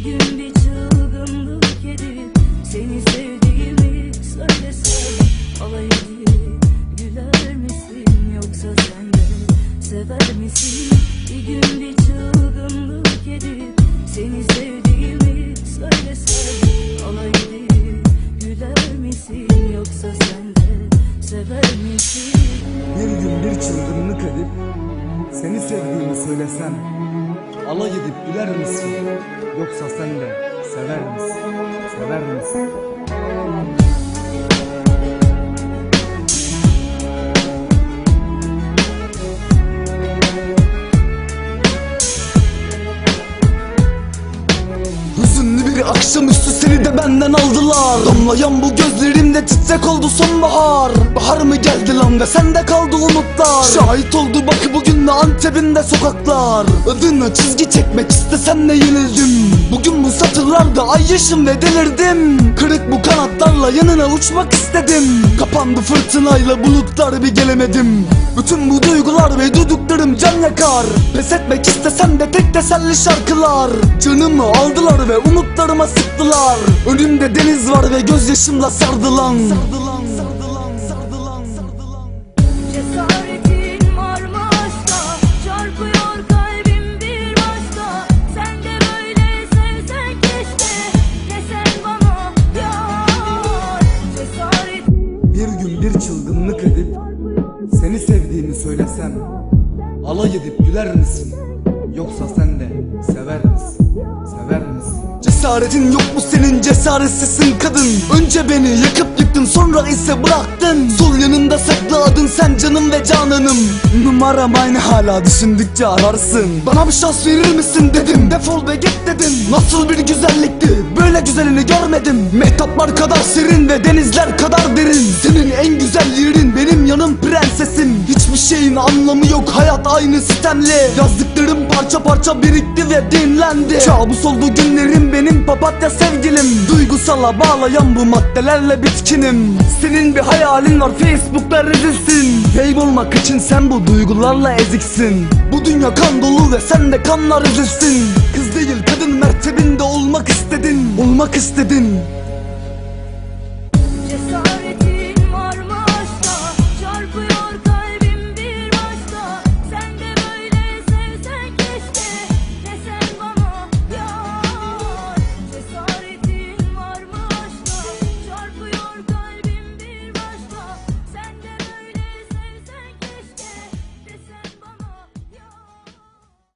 Bir gün bir çılgınlık edip Seni sevdiğimi söylesem Alay güler misin Yoksa sen sever misin? Bir gün bir çılgınlık edip Seni sevdiğimi söylesem Alay güler misin Yoksa sen sever misin? Bir gün bir çılgınlık edip seni sevdiğimi söylesem alay edip güler misin? Yoksa sen de sever misin? Sever misin? Akşamüstü seni de benden aldılar. Damlayan bu gözlerimde titrek oldu sonbahar. Bahar mı geldi lan ve sende kaldı umutlar. Şahit oldu bak bugün de Antep'inde sokaklar. Adına çizgi çekmek istesem de yenildim. Bugün bu satırlarda ay yaşım ve delirdim. Kırık bu kanatlarla yanına uçmak istedim. Kapandı fırtınayla bulutlar bir gelemedim Bütün bu duygular ve duyduklarım can yakar. Pes etmek istesem de tek teselli şarkılar. Canımı aldılar ve umutlarıma sıktılar. Önümde deniz var ve gözyaşımla Sardılan, sardılan, söylesem alay edip güler misin? Yoksa sen de sever misin? Sever misin? Cesaretin yok mu senin? Cesaretsizsin kadın. Önce beni yakıp yıktın sonra ise bıraktın. Sol yanında sakladın sen canım ve cananım. Numaram aynı hala düşündükçe ararsın. Bana bir şans verir misin dedim. Defol ve git dedim. Nasıl bir güzellikti? Böyle güzelini görmedim. Mehtaplar kadar serin ve denizler kadar derin. Senin en güzel şeyin anlamı yok. Hayat aynı sistemli Yazdıklarım parça parça birikti ve dinlendi. Kabus oldu günlerim benim papatya sevgilim. Duygusala bağlayan bu maddelerle bitkinim. Senin bir hayalin var Facebook'ta rezilsin. Fame olmak için sen bu duygularla eziksin. Bu dünya kan dolu ve sen de kanla rezilsin. Kız değil kadın mertebinde olmak istedin. Olmak istedin